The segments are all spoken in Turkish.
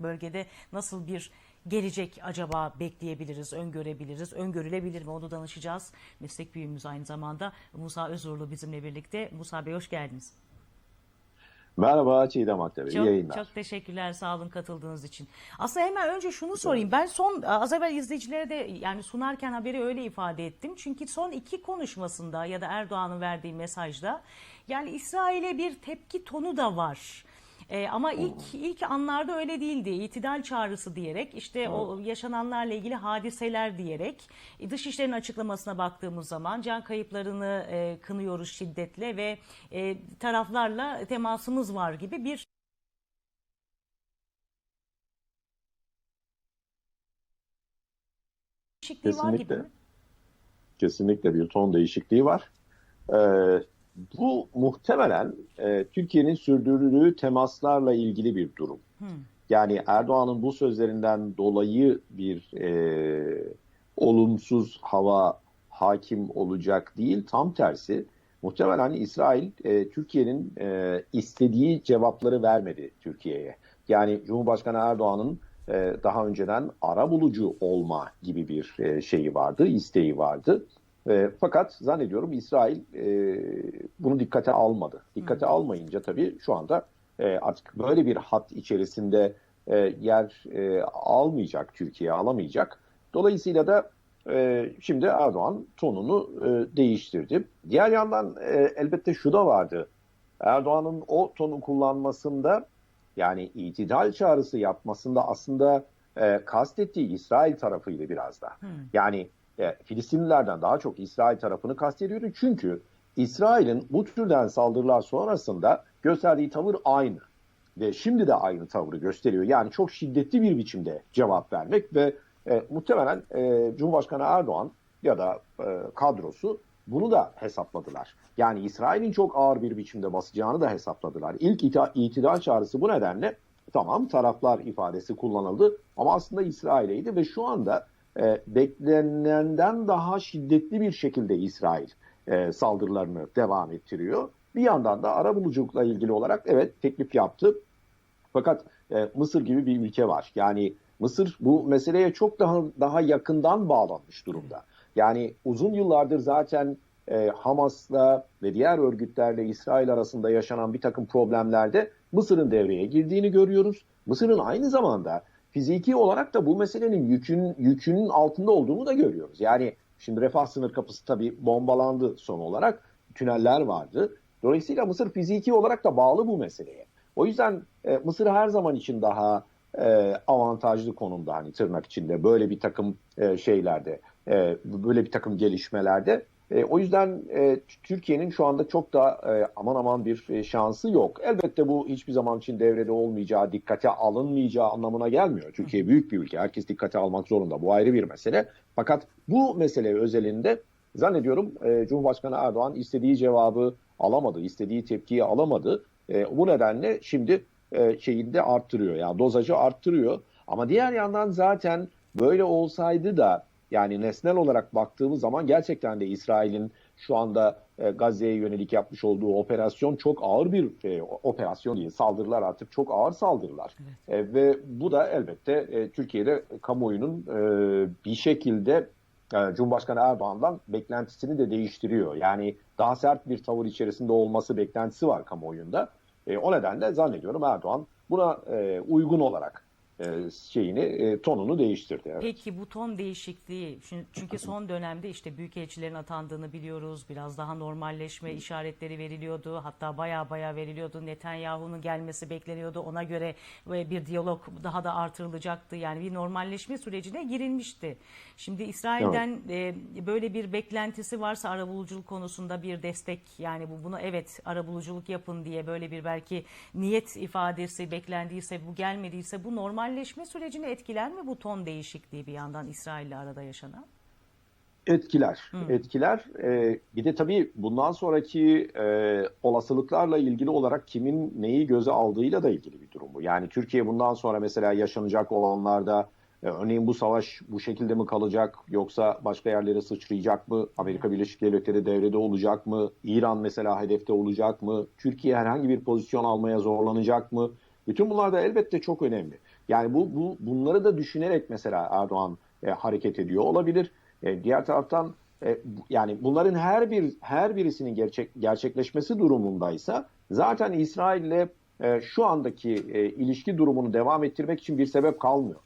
bölgede nasıl bir gelecek acaba bekleyebiliriz, öngörebiliriz, öngörülebilir mi onu danışacağız. Meslek büyüğümüz aynı zamanda Musa Özurlu bizimle birlikte. Musa Bey hoş geldiniz. Merhaba Çiğdem Aktepe. İyi yayınlar. çok teşekkürler sağ olun katıldığınız için. Aslında hemen önce şunu sorayım. Ben son az evvel izleyicilere de yani sunarken haberi öyle ifade ettim. Çünkü son iki konuşmasında ya da Erdoğan'ın verdiği mesajda yani İsrail'e bir tepki tonu da var. Ee, ama ilk ilk anlarda öyle değildi. İtidal çağrısı diyerek işte o yaşananlarla ilgili hadiseler diyerek e, Dışişleri'nin açıklamasına baktığımız zaman can kayıplarını e, kınıyoruz şiddetle ve e, taraflarla temasımız var gibi bir değişikliği var gibi Kesinlikle. mi? Kesinlikle bir ton değişikliği var. Ee, bu muhtemelen e, Türkiye'nin sürdürdüğü temaslarla ilgili bir durum. Yani Erdoğan'ın bu sözlerinden dolayı bir e, olumsuz hava hakim olacak değil. Tam tersi muhtemelen İsrail e, Türkiye'nin e, istediği cevapları vermedi Türkiye'ye. Yani Cumhurbaşkanı Erdoğan'ın e, daha önceden ara bulucu olma gibi bir e, şeyi vardı, isteği vardı. E, fakat zannediyorum İsrail e, bunu dikkate almadı. Dikkate almayınca tabii şu anda e, artık böyle bir hat içerisinde e, yer e, almayacak, Türkiye alamayacak. Dolayısıyla da e, şimdi Erdoğan tonunu e, değiştirdi. Diğer yandan e, elbette şu da vardı. Erdoğan'ın o tonu kullanmasında yani itidal çağrısı yapmasında aslında e, kastettiği İsrail tarafıydı biraz da. Yani e, Filistinlilerden daha çok İsrail tarafını kastediyordu. Çünkü İsrail'in bu türden saldırılar sonrasında gösterdiği tavır aynı. Ve şimdi de aynı tavrı gösteriyor. Yani çok şiddetli bir biçimde cevap vermek ve e, muhtemelen e, Cumhurbaşkanı Erdoğan ya da e, kadrosu bunu da hesapladılar. Yani İsrail'in çok ağır bir biçimde basacağını da hesapladılar. İlk ita- itidal çağrısı bu nedenle tamam taraflar ifadesi kullanıldı ama aslında İsrail'eydi ve şu anda e, beklenenden daha şiddetli bir şekilde İsrail e, saldırılarını devam ettiriyor. Bir yandan da arabuluculukla ilgili olarak evet teklif yaptı. Fakat e, Mısır gibi bir ülke var. Yani Mısır bu meseleye çok daha daha yakından bağlanmış durumda. Yani uzun yıllardır zaten e, Hamas'la ve diğer örgütlerle İsrail arasında yaşanan bir takım problemlerde Mısır'ın devreye girdiğini görüyoruz. Mısır'ın aynı zamanda fiziki olarak da bu meselenin yükün yükünün altında olduğunu da görüyoruz. Yani şimdi refah sınır kapısı tabii bombalandı son olarak. Tüneller vardı. Dolayısıyla Mısır fiziki olarak da bağlı bu meseleye. O yüzden e, Mısır her zaman için daha e, avantajlı konumda hani tırnak içinde böyle bir takım e, şeylerde, e, böyle bir takım gelişmelerde. E, o yüzden e, Türkiye'nin şu anda çok da e, aman aman bir e, şansı yok. Elbette bu hiçbir zaman için devrede olmayacağı, dikkate alınmayacağı anlamına gelmiyor. Türkiye büyük bir ülke, herkes dikkate almak zorunda. Bu ayrı bir mesele. Fakat bu mesele özelinde zannediyorum e, Cumhurbaşkanı Erdoğan istediği cevabı alamadı, istediği tepkiyi alamadı. E, bu nedenle şimdi e, şeyini de arttırıyor. Yani dozajı arttırıyor. Ama diğer yandan zaten böyle olsaydı da yani nesnel olarak baktığımız zaman gerçekten de İsrail'in şu anda e, Gazze'ye yönelik yapmış olduğu operasyon çok ağır bir e, operasyon değil. Saldırılar artık çok ağır saldırılar. E, ve bu da elbette e, Türkiye'de kamuoyunun e, bir şekilde e, Cumhurbaşkanı Erdoğan'dan beklentisini de değiştiriyor. Yani daha sert bir tavır içerisinde olması beklentisi var kamuoyunda. E, o nedenle zannediyorum Erdoğan buna e, uygun olarak şeyini e, tonunu değiştirdi. Evet. Peki bu ton değişikliği çünkü- son dönemde işte büyükelçilerin atandığını biliyoruz. Biraz daha normalleşme işaretleri veriliyordu. Hatta baya baya veriliyordu. Netanyahu'nun gelmesi bekleniyordu. Ona göre e, bir diyalog daha da artırılacaktı. Yani bir normalleşme sürecine girilmişti. Şimdi İsrail'den e, böyle bir beklentisi varsa arabuluculuk konusunda bir destek yani bu bunu evet arabuluculuk yapın diye böyle bir belki niyet ifadesi beklendiyse bu gelmediyse bu normalleşme sürecini etkiler mi bu ton değişikliği bir yandan İsrail'le arada yaşanan? Etkiler, etkiler. Ee, bir de tabii bundan sonraki e, olasılıklarla ilgili olarak kimin neyi göze aldığıyla da ilgili bir durum bu. Yani Türkiye bundan sonra mesela yaşanacak olanlarda e, örneğin bu savaş bu şekilde mi kalacak yoksa başka yerlere sıçrayacak mı? Amerika Birleşik Devletleri devrede olacak mı? İran mesela hedefte olacak mı? Türkiye herhangi bir pozisyon almaya zorlanacak mı? Bütün bunlar da elbette çok önemli. Yani bu, bu bunları da düşünerek mesela Erdoğan e, hareket ediyor olabilir. E, diğer taraftan e, yani bunların her bir her birisinin gerçek gerçekleşmesi durumundaysa zaten İsrail'le e, şu andaki e, ilişki durumunu devam ettirmek için bir sebep kalmıyor.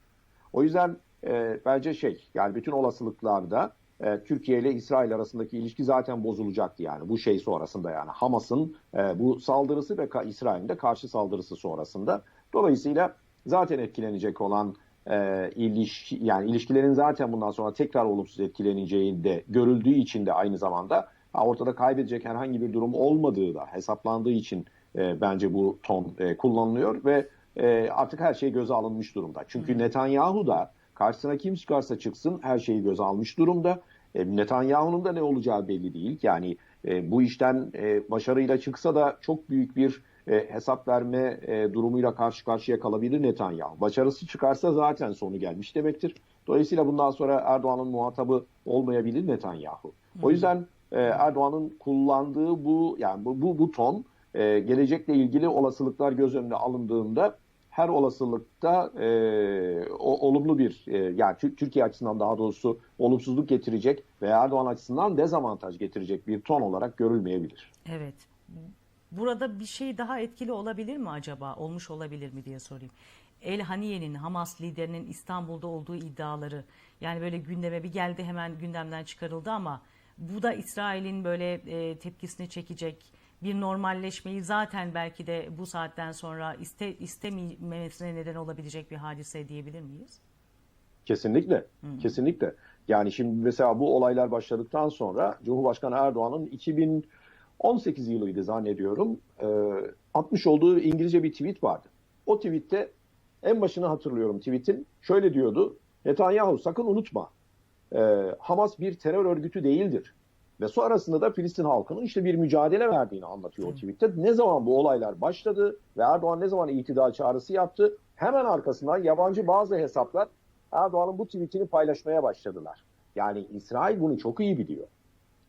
O yüzden e, bence şey yani bütün olasılıklarda e, Türkiye ile İsrail arasındaki ilişki zaten bozulacaktı yani bu şey sonrasında yani Hamas'ın e, bu saldırısı ve İsrail'in de karşı saldırısı sonrasında. Dolayısıyla zaten etkilenecek olan e, ilişki yani ilişkilerin zaten bundan sonra tekrar olumsuz etkileneceği de görüldüğü için de aynı zamanda ortada kaybedecek herhangi bir durum olmadığı da hesaplandığı için e, bence bu ton e, kullanılıyor ve e, artık her şey göze alınmış durumda. Çünkü Netanyahu da karşısına kim çıkarsa çıksın her şeyi göze almış durumda. E, Netanyahu'nun da ne olacağı belli değil. Yani e, bu işten e, başarıyla çıksa da çok büyük bir e, hesap verme e, durumuyla karşı karşıya kalabilir Netanyahu. Başarısı çıkarsa zaten sonu gelmiş demektir. Dolayısıyla bundan sonra Erdoğan'ın muhatabı olmayabilir Netanyahu. O yüzden e, Erdoğan'ın kullandığı bu yani bu bu, bu ton e, gelecekle ilgili olasılıklar göz önüne alındığında her olasılıkta e, o, olumlu bir e, yani Türkiye açısından daha doğrusu olumsuzluk getirecek ve Erdoğan açısından dezavantaj getirecek bir ton olarak görülmeyebilir. Evet. Burada bir şey daha etkili olabilir mi acaba? Olmuş olabilir mi diye sorayım. El Haniye'nin Hamas liderinin İstanbul'da olduğu iddiaları yani böyle gündeme bir geldi hemen gündemden çıkarıldı ama bu da İsrail'in böyle e, tepkisini çekecek bir normalleşmeyi zaten belki de bu saatten sonra iste, istememesine neden olabilecek bir hadise diyebilir miyiz? Kesinlikle, hmm. kesinlikle. Yani şimdi mesela bu olaylar başladıktan sonra Cumhurbaşkanı Erdoğan'ın 2018 yılıydı zannediyorum e, atmış olduğu İngilizce bir tweet vardı. O tweette en başını hatırlıyorum tweetin şöyle diyordu. Netanyahu sakın unutma e, Hamas bir terör örgütü değildir. Ve sonrasında da Filistin halkının işte bir mücadele verdiğini anlatıyor o tweette. Ne zaman bu olaylar başladı ve Erdoğan ne zaman itidal çağrısı yaptı? Hemen arkasından yabancı bazı hesaplar Erdoğan'ın bu tweetini paylaşmaya başladılar. Yani İsrail bunu çok iyi biliyor.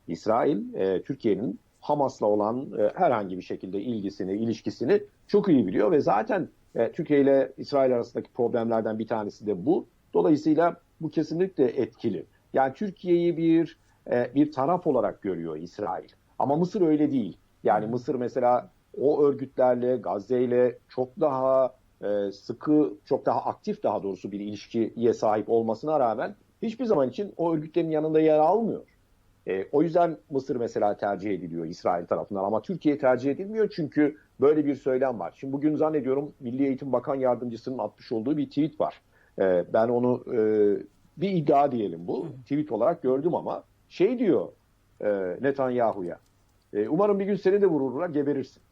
İsrail, e, Türkiye'nin Hamas'la olan e, herhangi bir şekilde ilgisini, ilişkisini çok iyi biliyor ve zaten e, Türkiye ile İsrail arasındaki problemlerden bir tanesi de bu. Dolayısıyla bu kesinlikle etkili. Yani Türkiye'yi bir e, bir taraf olarak görüyor İsrail. Ama Mısır öyle değil. Yani Mısır mesela o örgütlerle, Gazze ile çok daha e, sıkı, çok daha aktif daha doğrusu bir ilişkiye sahip olmasına rağmen hiçbir zaman için o örgütlerin yanında yer almıyor. E, o yüzden Mısır mesela tercih ediliyor İsrail tarafından ama Türkiye tercih edilmiyor çünkü böyle bir söylem var. Şimdi bugün zannediyorum Milli Eğitim Bakan Yardımcısının atmış olduğu bir tweet var. E, ben onu e, bir iddia diyelim bu. Tweet olarak gördüm ama şey diyor e, Netanyahu'ya. E, umarım bir gün seni de vururlar geberirsin.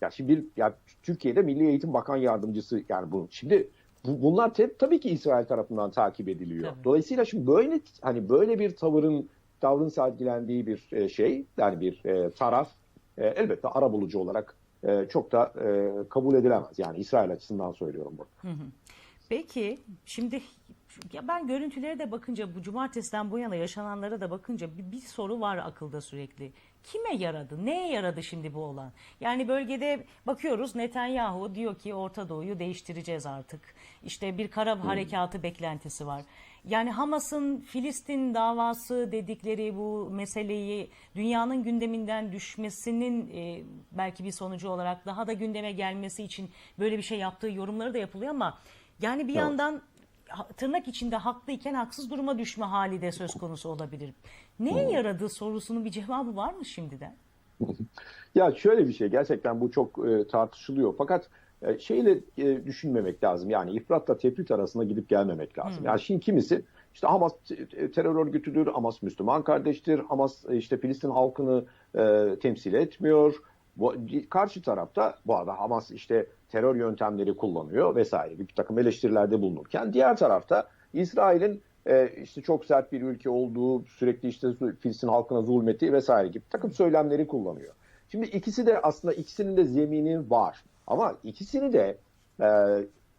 Ya şimdi bir ya Türkiye'de Milli Eğitim Bakan Yardımcısı yani bu şimdi bu, bunlar te, tabii ki İsrail tarafından takip ediliyor. Tabii. Dolayısıyla şimdi böyle hani böyle bir tavırın tavrın sergilendiği bir e, şey yani bir e, taraf e, elbette ara bulucu olarak çok da kabul edilemez. Yani İsrail açısından söylüyorum bunu. Peki şimdi ya ben görüntülere de bakınca bu cumartesiden bu yana yaşananlara da bakınca bir, bir soru var akılda sürekli. Kime yaradı? Neye yaradı şimdi bu olan? Yani bölgede bakıyoruz Netanyahu diyor ki Orta Doğu'yu değiştireceğiz artık. İşte bir kara harekatı beklentisi var. Yani Hamas'ın Filistin davası dedikleri bu meseleyi dünyanın gündeminden düşmesinin e, belki bir sonucu olarak daha da gündeme gelmesi için böyle bir şey yaptığı yorumları da yapılıyor ama yani bir evet. yandan tırnak içinde haklıyken haksız duruma düşme hali de söz konusu olabilir. Neye yaradığı sorusunun bir cevabı var mı şimdiden? ya şöyle bir şey gerçekten bu çok e, tartışılıyor fakat şeyle e, düşünmemek lazım yani ifratla tefrit arasında gidip gelmemek lazım. Hmm. Yani şimdi kimisi işte Hamas terör örgütüdür, Hamas Müslüman kardeştir, Hamas e, işte Filistin halkını e, temsil etmiyor. Bu, karşı tarafta bu arada Hamas işte terör yöntemleri kullanıyor vesaire bir takım eleştirilerde bulunurken diğer tarafta İsrail'in e, işte çok sert bir ülke olduğu sürekli işte Filistin halkına zulmeti vesaire gibi takım söylemleri kullanıyor. Şimdi ikisi de aslında ikisinin de zemini var ama ikisini de e,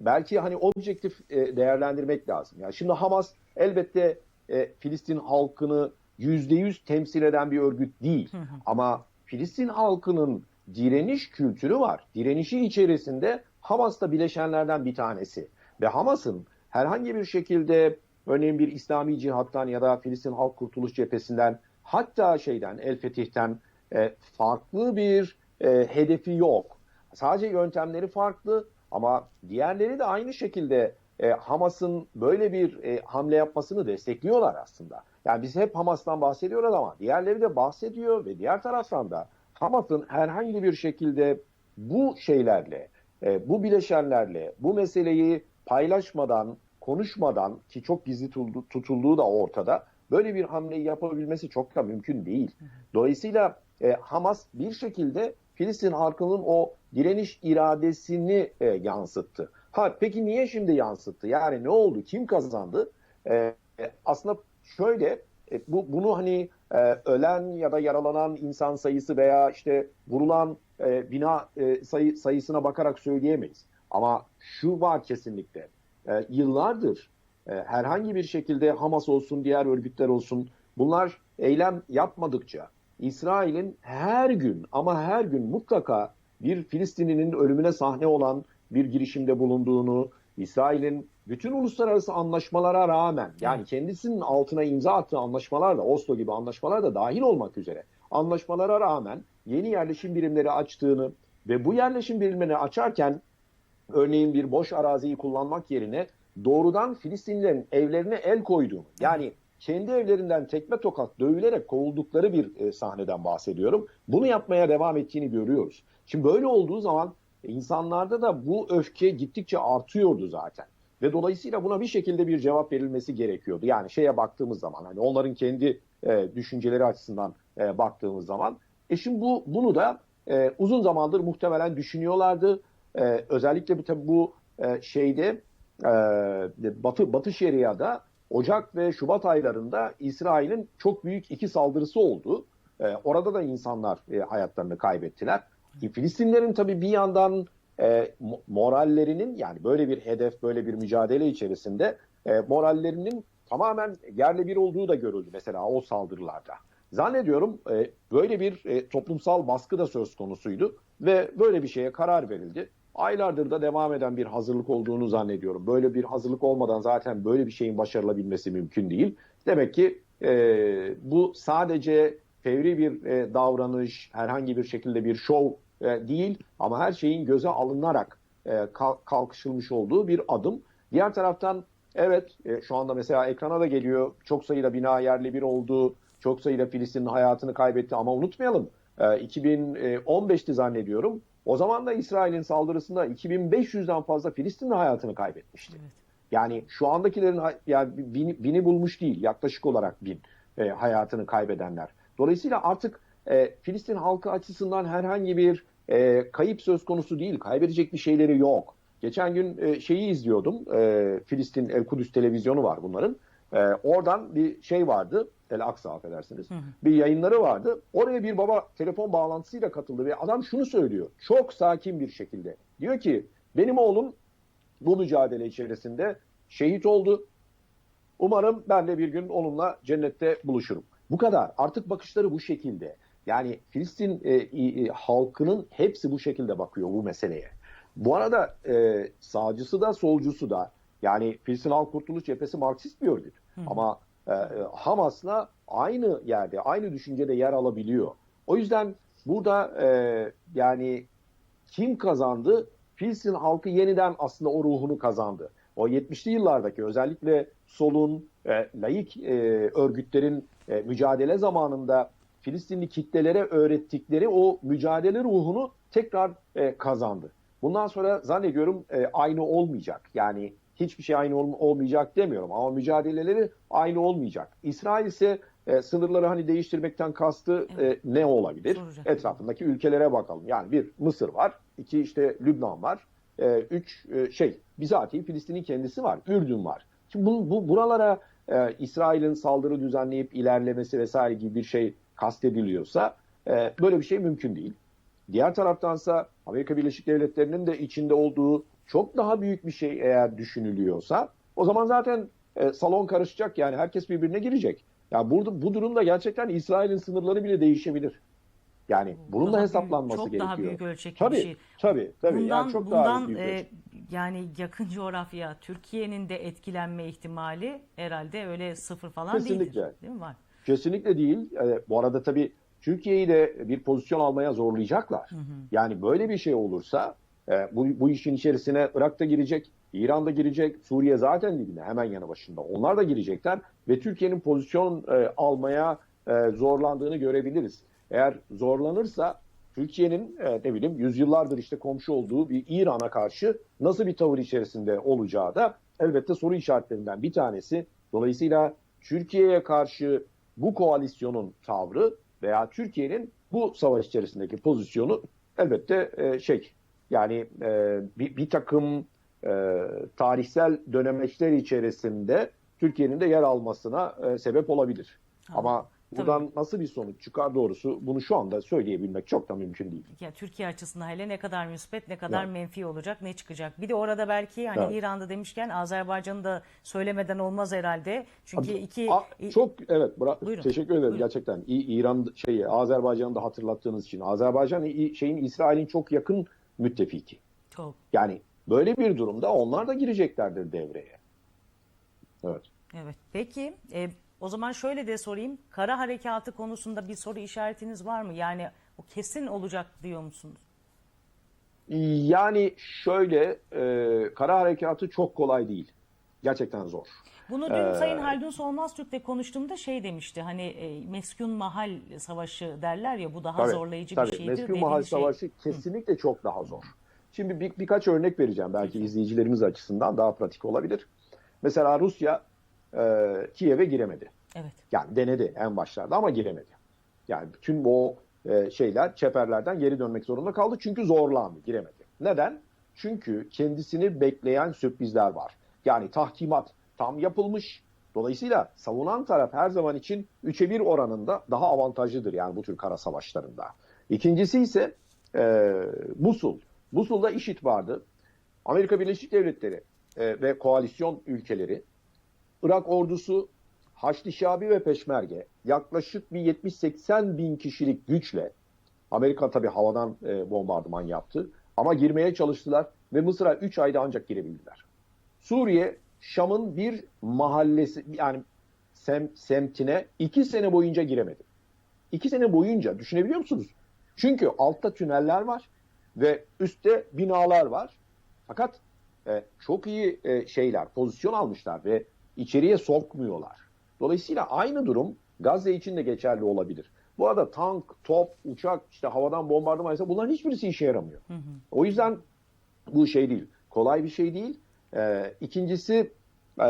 belki hani objektif e, değerlendirmek lazım. Yani şimdi Hamas elbette e, Filistin halkını yüzde yüz temsil eden bir örgüt değil. Hı hı. Ama Filistin halkının direniş kültürü var. Direnişi içerisinde Hamas da bileşenlerden bir tanesi. Ve Hamas'ın herhangi bir şekilde örneğin bir İslami cihattan ya da Filistin Halk Kurtuluş Cephesi'nden hatta şeyden El Fetih'ten e, farklı bir e, hedefi yok. Sadece yöntemleri farklı ama diğerleri de aynı şekilde e, Hamas'ın böyle bir e, hamle yapmasını destekliyorlar aslında. Yani biz hep Hamas'tan bahsediyoruz ama diğerleri de bahsediyor ve diğer taraftan da Hamas'ın herhangi bir şekilde bu şeylerle, e, bu bileşenlerle bu meseleyi paylaşmadan, konuşmadan ki çok gizli tutuldu- tutulduğu da ortada böyle bir hamleyi yapabilmesi çok da mümkün değil. Dolayısıyla e, Hamas bir şekilde Filistin halkının o direniş iradesini e, yansıttı. Ha peki niye şimdi yansıttı? Yani ne oldu? Kim kazandı? E, aslında şöyle e, bu bunu hani e, ölen ya da yaralanan insan sayısı veya işte vurulan e, bina e, sayı, sayısına bakarak söyleyemeyiz. Ama şu var kesinlikle. E, yıllardır e, herhangi bir şekilde Hamas olsun, diğer örgütler olsun bunlar eylem yapmadıkça İsrail'in her gün ama her gün mutlaka bir Filistinlinin ölümüne sahne olan bir girişimde bulunduğunu, İsrail'in bütün uluslararası anlaşmalara rağmen yani kendisinin altına imza attığı anlaşmalar da Oslo gibi anlaşmalar da dahil olmak üzere anlaşmalara rağmen yeni yerleşim birimleri açtığını ve bu yerleşim birimlerini açarken örneğin bir boş araziyi kullanmak yerine doğrudan Filistinlilerin evlerine el koyduğunu yani kendi evlerinden tekme tokat dövülerek kovuldukları bir e, sahneden bahsediyorum. Bunu yapmaya devam ettiğini görüyoruz. Şimdi böyle olduğu zaman insanlarda da bu öfke gittikçe artıyordu zaten. Ve dolayısıyla buna bir şekilde bir cevap verilmesi gerekiyordu. Yani şeye baktığımız zaman hani onların kendi e, düşünceleri açısından e, baktığımız zaman. E şimdi bu bunu da e, uzun zamandır muhtemelen düşünüyorlardı. E, özellikle tabii bu e, şeyde e, Batı Batı Şeria'da Ocak ve Şubat aylarında İsrail'in çok büyük iki saldırısı oldu. E, orada da insanlar e, hayatlarını kaybettiler. E, Filistinlerin tabii bir yandan e, mo- morallerinin yani böyle bir hedef, böyle bir mücadele içerisinde e, morallerinin tamamen yerle bir olduğu da görüldü mesela o saldırılarda. Zannediyorum e, böyle bir e, toplumsal baskı da söz konusuydu ve böyle bir şeye karar verildi. Aylardır da devam eden bir hazırlık olduğunu zannediyorum. Böyle bir hazırlık olmadan zaten böyle bir şeyin başarılabilmesi mümkün değil. Demek ki e, bu sadece fevri bir e, davranış, herhangi bir şekilde bir şov e, değil ama her şeyin göze alınarak e, kalk- kalkışılmış olduğu bir adım. Diğer taraftan evet e, şu anda mesela ekrana da geliyor çok sayıda bina yerli bir oldu, çok sayıda Filistin'in hayatını kaybetti ama unutmayalım e, 2015'ti zannediyorum. O zaman da İsrail'in saldırısında 2500'den fazla Filistinli hayatını kaybetmişti. Evet. Yani şu andakilerin yani bini, bini bulmuş değil yaklaşık olarak bin e, hayatını kaybedenler. Dolayısıyla artık e, Filistin halkı açısından herhangi bir e, kayıp söz konusu değil. Kaybedecek bir şeyleri yok. Geçen gün e, şeyi izliyordum. E, Filistin El Kudüs televizyonu var bunların. E, oradan bir şey vardı. El Aksa affedersiniz. Bir yayınları vardı. Oraya bir baba telefon bağlantısıyla katıldı ve adam şunu söylüyor. Çok sakin bir şekilde. Diyor ki benim oğlum bu mücadele içerisinde şehit oldu. Umarım ben de bir gün onunla cennette buluşurum. Bu kadar. Artık bakışları bu şekilde. Yani Filistin e, e, halkının hepsi bu şekilde bakıyor bu meseleye. Bu arada e, sağcısı da solcusu da yani Filistin Halk Kurtuluş Cephesi Marksist bir örgüt. Ama e, Hamas'la aynı yerde, aynı düşüncede yer alabiliyor. O yüzden burada e, yani kim kazandı? Filistin halkı yeniden aslında o ruhunu kazandı. O 70'li yıllardaki özellikle solun, e, laik e, örgütlerin e, mücadele zamanında Filistinli kitlelere öğrettikleri o mücadele ruhunu tekrar e, kazandı. Bundan sonra zannediyorum e, aynı olmayacak. Yani hiçbir şey aynı ol- olmayacak demiyorum ama mücadeleleri aynı olmayacak. İsrail ise e, sınırları hani değiştirmekten kastı e, ne olabilir? Soracak. Etrafındaki ülkelere bakalım. Yani bir Mısır var, iki işte Lübnan var, e, üç e, şey bizatihi Filistin'in kendisi var, Ürdün var. Şimdi bu, bu buralara e, İsrail'in saldırı düzenleyip ilerlemesi vesaire gibi bir şey kastediliyorsa e, böyle bir şey mümkün değil. Diğer taraftansa Amerika Birleşik Devletleri'nin de içinde olduğu çok daha büyük bir şey eğer düşünülüyorsa o zaman zaten e, salon karışacak yani herkes birbirine girecek. Ya burada bu durumda gerçekten İsrail'in sınırları bile değişebilir. Yani bunun da hesaplanması çok gerekiyor. daha büyük ölçekli tabii, bir şey. Tabii, tabii. Bundan, yani çok bundan daha büyük e, ölçek. yani yakın coğrafya Türkiye'nin de etkilenme ihtimali herhalde öyle sıfır falan Kesinlikle. değildir. Değil mi? Var. Kesinlikle değil. E, bu arada tabii Türkiye'yi de bir pozisyon almaya zorlayacaklar. Yani böyle bir şey olursa e, bu, bu işin içerisine Irak da girecek, İran da girecek, Suriye zaten dibinde hemen yanı başında. Onlar da girecekler ve Türkiye'nin pozisyon e, almaya e, zorlandığını görebiliriz. Eğer zorlanırsa Türkiye'nin e, ne bileyim yüzyıllardır işte komşu olduğu bir İran'a karşı nasıl bir tavır içerisinde olacağı da elbette soru işaretlerinden bir tanesi. Dolayısıyla Türkiye'ye karşı bu koalisyonun tavrı veya Türkiye'nin bu savaş içerisindeki pozisyonu elbette e, şey yani e, bir, bir takım e, tarihsel dönemeçler içerisinde Türkiye'nin de yer almasına e, sebep olabilir. Ama buradan nasıl bir sonuç çıkar doğrusu bunu şu anda söyleyebilmek çok da mümkün değil. Ya Türkiye açısından hele ne kadar müspet ne kadar Evet. menfi olacak ne çıkacak. Bir de orada belki hani Evet. İran'da demişken Azerbaycan'ı da söylemeden olmaz herhalde. Çünkü iki A- çok evet bıra- Buyurun. teşekkür ederim Buyurun. gerçekten. İ- İran şey Azerbaycan'ı da hatırlattığınız için. Azerbaycan şeyin İsrail'in çok yakın müttefiki. çok Yani böyle bir durumda onlar da gireceklerdir devreye. Evet. Evet. Peki e, o zaman şöyle de sorayım. Kara harekatı konusunda bir soru işaretiniz var mı? Yani o kesin olacak diyor musunuz? Yani şöyle e, kara harekatı çok kolay değil. Gerçekten zor. Bunu dün Ee, Sayın Haldun Solmaz Türk'le konuştuğumda şey demişti. Hani e, meskun mahal savaşı derler ya bu daha Tabii, zorlayıcı tabii. bir şeydir. Meskun Mahal şey- Savaşı kesinlikle çok daha zor. Şimdi bir, birkaç örnek vereceğim belki izleyicilerimiz açısından daha pratik olabilir. Mesela Rusya e, Kiev'e giremedi. Evet. Yani denedi en başlarda ama giremedi. Yani bütün o e, şeyler çeperlerden geri dönmek zorunda kaldı çünkü zorlandı, giremedi. Neden? Çünkü kendisini bekleyen sürprizler var. Yani tahkimat tam yapılmış. Dolayısıyla savunan taraf her zaman için 3'e 1 oranında daha avantajlıdır yani bu tür kara savaşlarında. İkincisi ise e, Musul. Musul'da IŞİD vardı. Amerika Birleşik Devletleri e, ve koalisyon ülkeleri Irak ordusu Haçlı Şabi ve Peşmerge yaklaşık bir 70-80 bin kişilik güçle Amerika tabi havadan e, bombardıman yaptı ama girmeye çalıştılar ve Mısır'a 3 ayda ancak girebildiler. Suriye Şam'ın bir mahallesi yani sem, semtine 2 sene boyunca giremedi. 2 sene boyunca düşünebiliyor musunuz? Çünkü altta tüneller var ve üstte binalar var. Fakat e, çok iyi e, şeyler, pozisyon almışlar ve içeriye sokmuyorlar. Dolayısıyla aynı durum Gazze için de geçerli olabilir. Bu arada tank, top, uçak, işte havadan bombardıman ise bunların hiçbirisi işe yaramıyor. O yüzden bu şey değil, kolay bir şey değil. Ee, ikincisi e,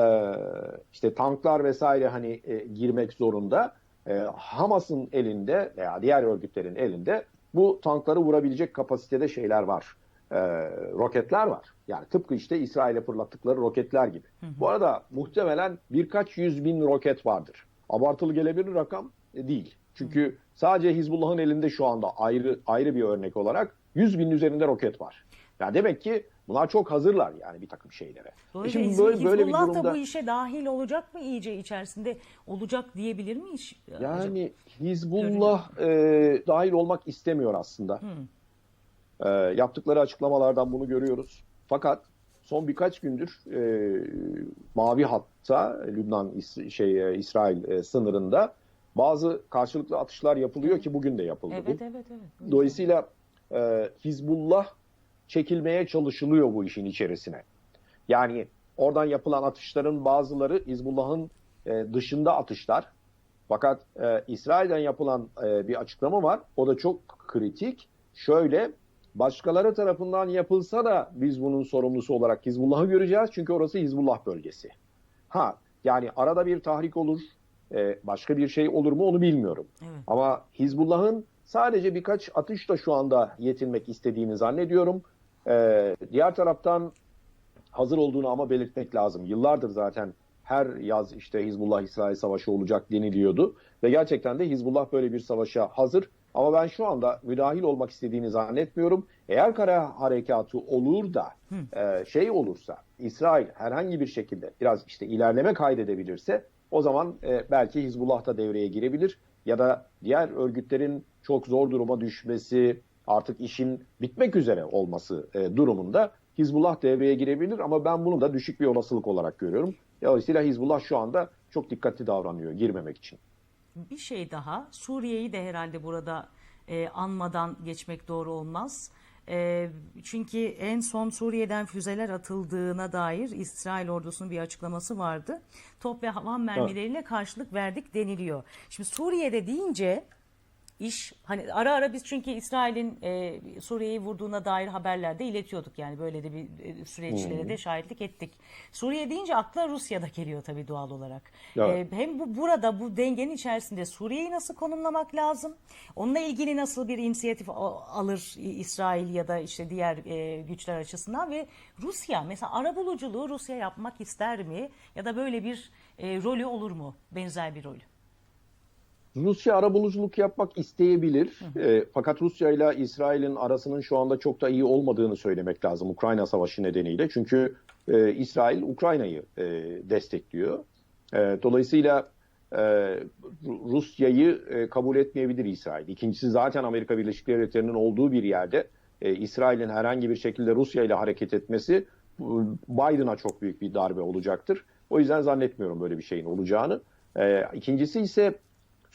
işte tanklar vesaire hani e, girmek zorunda. E, Hamas'ın elinde veya diğer örgütlerin elinde bu tankları vurabilecek kapasitede şeyler var. E, roketler var. Yani tıpkı işte İsrail'e fırlattıkları roketler gibi. Bu arada muhtemelen birkaç yüz bin roket vardır. Abartılı gelebilir rakam e, değil. Çünkü sadece Hizbullah'ın elinde şu anda ayrı ayrı bir örnek olarak 100 bin üzerinde roket var. Yani demek ki bunlar çok hazırlar yani bir takım şeylere. E Dolayısıyla şimdi böyle, böyle bir Hizbullah da durumda bu işe dahil olacak mı iyice içerisinde olacak diyebilir miyiz? yani Hizbullah e, dahil olmak istemiyor aslında. E, yaptıkları açıklamalardan bunu görüyoruz. Fakat son birkaç gündür e, Mavi Hat'ta Lübnan İs- şey e, İsrail e, sınırında bazı karşılıklı atışlar yapılıyor ki bugün de yapıldı bu. Evet evet evet. Dolayısıyla e, Hizbullah çekilmeye çalışılıyor bu işin içerisine. Yani oradan yapılan atışların bazıları Hizbullah'ın e, dışında atışlar. Fakat e, İsrail'den yapılan e, bir açıklama var. O da çok kritik. Şöyle başkaları tarafından yapılsa da biz bunun sorumlusu olarak Hizbullah'ı göreceğiz. Çünkü orası Hizbullah bölgesi. Ha yani arada bir tahrik olur. e, başka bir şey olur mu onu bilmiyorum. Evet. Ama Hizbullah'ın sadece birkaç atışla şu anda yetinmek istediğini zannediyorum. Ee, diğer taraftan hazır olduğunu ama belirtmek lazım. Yıllardır zaten her yaz işte Hizbullah-İsrail savaşı olacak deniliyordu. Ve gerçekten de Hizbullah böyle bir savaşa hazır. Ama ben şu anda müdahil olmak istediğini zannetmiyorum. Eğer kara harekatı olur da e, şey olursa İsrail herhangi bir şekilde biraz işte ilerleme kaydedebilirse o zaman e, belki Hizbullah da devreye girebilir ya da diğer örgütlerin çok zor duruma düşmesi, artık işin bitmek üzere olması e, durumunda Hizbullah devreye girebilir ama ben bunu da düşük bir olasılık olarak görüyorum. Dolayısıyla Hizbullah şu anda çok dikkatli davranıyor girmemek için. Bir şey daha, Suriye'yi de herhalde burada e, anmadan geçmek doğru olmaz. E, çünkü en son Suriye'den füzeler atıldığına dair İsrail ordusunun bir açıklaması vardı. Top ve havan mermileriyle karşılık verdik deniliyor. Şimdi Suriye'de deyince iş hani ara ara biz çünkü İsrail'in e, Suriye'yi vurduğuna dair haberlerde iletiyorduk yani böyle de bir e, süreçlere de şahitlik ettik. Suriye deyince akla Rusya'da geliyor tabii doğal olarak. Evet. E, hem bu burada bu dengenin içerisinde Suriye'yi nasıl konumlamak lazım? Onunla ilgili nasıl bir inisiyatif alır İsrail ya da işte diğer e, güçler açısından ve Rusya mesela arabuluculuğu Rusya yapmak ister mi ya da böyle bir e, rolü olur mu? Benzer bir rolü. Rusya arabuluculuk yapmak isteyebilir. E, fakat Rusya ile İsrail'in arasının şu anda çok da iyi olmadığını söylemek lazım Ukrayna Savaşı nedeniyle. Çünkü e, İsrail Ukrayna'yı e, destekliyor. E, dolayısıyla e, Ru- Rusya'yı e, kabul etmeyebilir İsrail. İkincisi zaten Amerika Birleşik Devletleri'nin olduğu bir yerde e, İsrail'in herhangi bir şekilde Rusya ile hareket etmesi Biden'a çok büyük bir darbe olacaktır. O yüzden zannetmiyorum böyle bir şeyin olacağını. E, ikincisi ise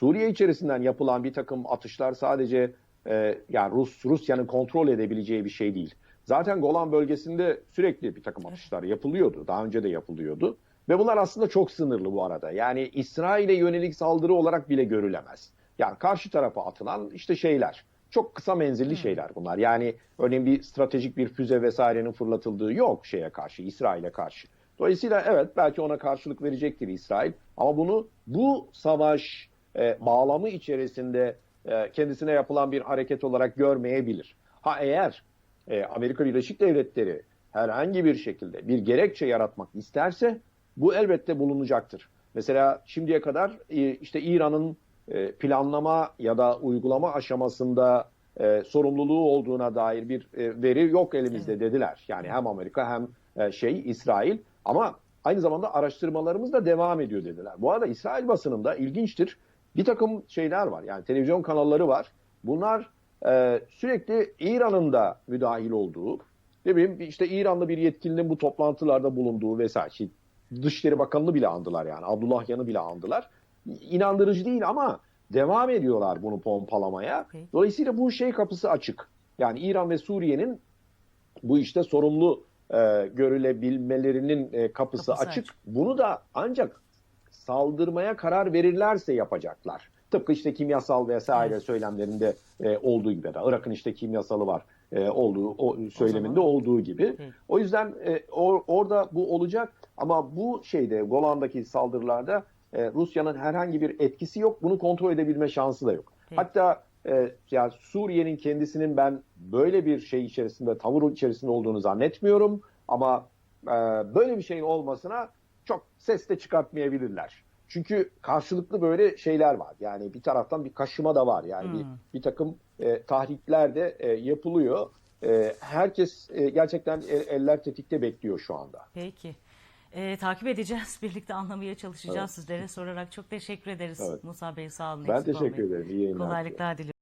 Suriye içerisinden yapılan bir takım atışlar sadece e, yani Rus Rusya'nın kontrol edebileceği bir şey değil. Zaten Golan bölgesinde sürekli bir takım atışlar yapılıyordu. Daha önce de yapılıyordu. Ve bunlar aslında çok sınırlı bu arada. Yani İsrail'e yönelik saldırı olarak bile görülemez. Yani karşı tarafa atılan işte şeyler. Çok kısa menzilli şeyler bunlar. Yani örneğin bir stratejik bir füze vesairenin fırlatıldığı yok şeye karşı, İsrail'e karşı. Dolayısıyla evet belki ona karşılık verecektir İsrail. Ama bunu bu savaş e, bağlamı içerisinde e, kendisine yapılan bir hareket olarak görmeyebilir. Ha eğer e, Amerika Birleşik Devletleri herhangi bir şekilde bir gerekçe yaratmak isterse bu elbette bulunacaktır. Mesela şimdiye kadar e, işte İran'ın e, planlama ya da uygulama aşamasında e, sorumluluğu olduğuna dair bir e, veri yok elimizde dediler. Yani hem Amerika hem e, şey İsrail ama aynı zamanda araştırmalarımız da devam ediyor dediler. Bu arada İsrail basınında ilginçtir bir takım şeyler var yani televizyon kanalları var. Bunlar e, sürekli İran'ın da müdahil olduğu ne bileyim işte İranlı bir yetkilinin bu toplantılarda bulunduğu vesaire. Şey, Dışişleri Bakanı'nı bile andılar yani. Abdullah Yan'ı bile andılar. İnandırıcı değil ama devam ediyorlar bunu pompalamaya. Dolayısıyla bu şey kapısı açık. Yani İran ve Suriye'nin bu işte sorumlu e, görülebilmelerinin e, kapısı, Kapısı açık. açık. Bunu da ancak saldırmaya karar verirlerse yapacaklar. Tıpkı işte kimyasal vesaire söylemlerinde e, olduğu gibi de Irak'ın işte kimyasalı var e, olduğu o söyleminde zaman- olduğu gibi. Peki. O yüzden e, or- orada bu olacak ama bu şeyde Golan'daki saldırılarda e, Rusya'nın herhangi bir etkisi yok. Bunu kontrol edebilme şansı da yok. Peki. Hatta e, yani Suriye'nin kendisinin ben böyle bir şey içerisinde, tavır içerisinde olduğunu zannetmiyorum. Ama e, böyle bir şeyin olmasına çok ses de çıkartmayabilirler. Çünkü karşılıklı böyle şeyler var. Yani bir taraftan bir kaşıma da var. Yani bir, Hmm. bir takım e, tahrikler de e, yapılıyor. E, herkes e, gerçekten el- eller tetikte bekliyor şu anda. Peki. Ee, takip edeceğiz. Birlikte anlamaya çalışacağız sizlere sorarak. Çok teşekkür ederiz Evet. Musa Bey. Sağ olun. Ben teşekkür ederim. İyi yayınlar. Kolaylıklar diliyorum.